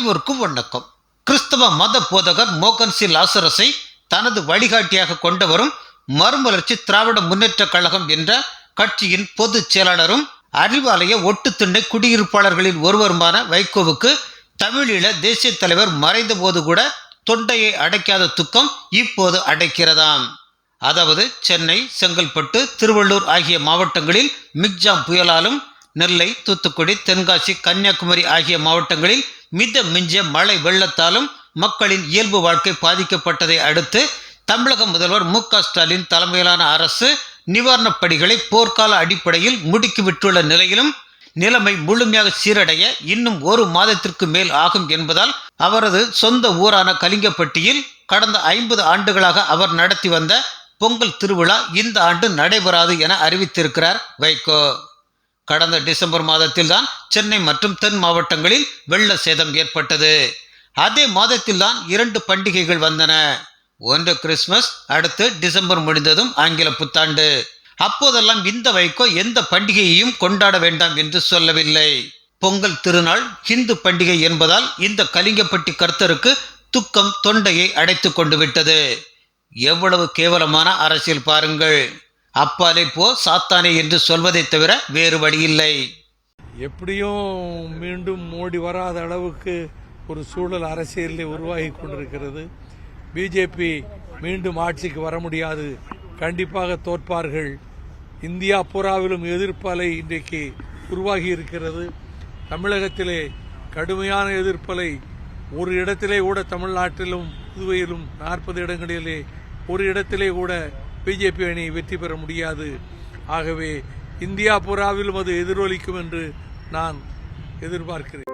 அனைவருக்கும் வணக்கம். கிறிஸ்தவ மத போதகர் மோகன் சி. லாசரஸை தனது வழிகாட்டியாக கொண்டவரும் மறுமலர்ச்சி திராவிட முன்னேற்ற கழகம் என்ற கட்சியின் பொதுச் செயலாளரும் அறிவாலய ஒட்டுத்திண்ணை குடியிருப்பாளர்களில் ஒருவருமான வைகோவுக்கு தமிழீழ தேசிய தலைவர் மறைந்த போது கூட தொண்டையை அடைக்காத துக்கம் இப்போது அடைக்கிறதாம். அதாவது சென்னை செங்கல்பட்டு திருவள்ளூர் ஆகிய மாவட்டங்களில் மிக்ஜாம் புயலாலும் நெல்லை தூத்துக்குடி தென்காசி கன்னியாகுமரி ஆகிய மாவட்டங்களில் மித மிஞ்ச மழை வெள்ளத்தாலும் மக்களின் இயல்பு வாழ்க்கை பாதிக்கப்பட்டதை அடுத்து தமிழக முதல்வர் மு ஸ்டாலின் தலைமையிலான அரசு நிவாரணப் பணிகளை போர்க்கால அடிப்படையில் முடுக்கிவிட்டுள்ள நிலையிலும் நிலைமை முழுமையாக சீரடைய இன்னும் ஒரு மாதத்திற்கு மேல் ஆகும் என்பதால் அவரது சொந்த ஊரான கலிங்கப்பட்டியில் கடந்த ஐம்பது ஆண்டுகளாக அவர் நடத்தி வந்த பொங்கல் திருவிழா இந்த ஆண்டு நடைபெறாது என அறிவித்திருக்கிறார் வைகோ. கடந்த டிசம்பர் மாதத்தில்தான் சென்னை மற்றும் தென் மாவட்டங்களில் வெள்ள சேதம் ஏற்பட்டது. அதே மாதத்தில்தான் இரண்டு பண்டிகைகள் வந்தன. ஒன்று கிறிஸ்மஸ் அடுத்து டிசம்பர் முடிந்ததும் ஆங்கில புத்தாண்டு. அப்போதெல்லாம் இந்த வைகோ எந்த பண்டிகையையும் கொண்டாட வேண்டாம் என்று சொல்லவில்லை. பொங்கல் திருநாள் ஹிந்து பண்டிகை என்பதால் இந்த கலிங்கப்பட்டி கர்த்தருக்கு துக்கம் தொண்டையை அடைத்து கொண்டு விட்டது. எவ்வளவு கேவலமான அரசியல் பாருங்கள். அப்பாலே போ சாத்தானே என்று சொல்வதை தவிர வேறு வழியில்லை எப்படியும் மீண்டும் மோடி வராத அளவுக்கு ஒரு சூழல் அரசியலில் உருவாகி கொண்டிருக்கிறது. பிஜேபி மீண்டும் ஆட்சிக்கு வர முடியாது. கண்டிப்பாக தோற்பார்கள். இந்தியா பூராவிலும் எதிர்ப்பலை இன்றைக்கு உருவாகி இருக்கிறது. தமிழகத்திலே கடுமையான எதிர்ப்பலை ஒரு இடத்திலே கூட தமிழ்நாட்டிலும் புதுவையிலும் நாற்பது இடங்களிலே ஒரு இடத்திலே கூட பிஜேபி அணி வெற்றி பெற முடியாது. ஆகவே இந்தியா பூராவிலும் அது எதிரொலிக்கும் என்று நான் எதிர்பார்க்கிறேன்.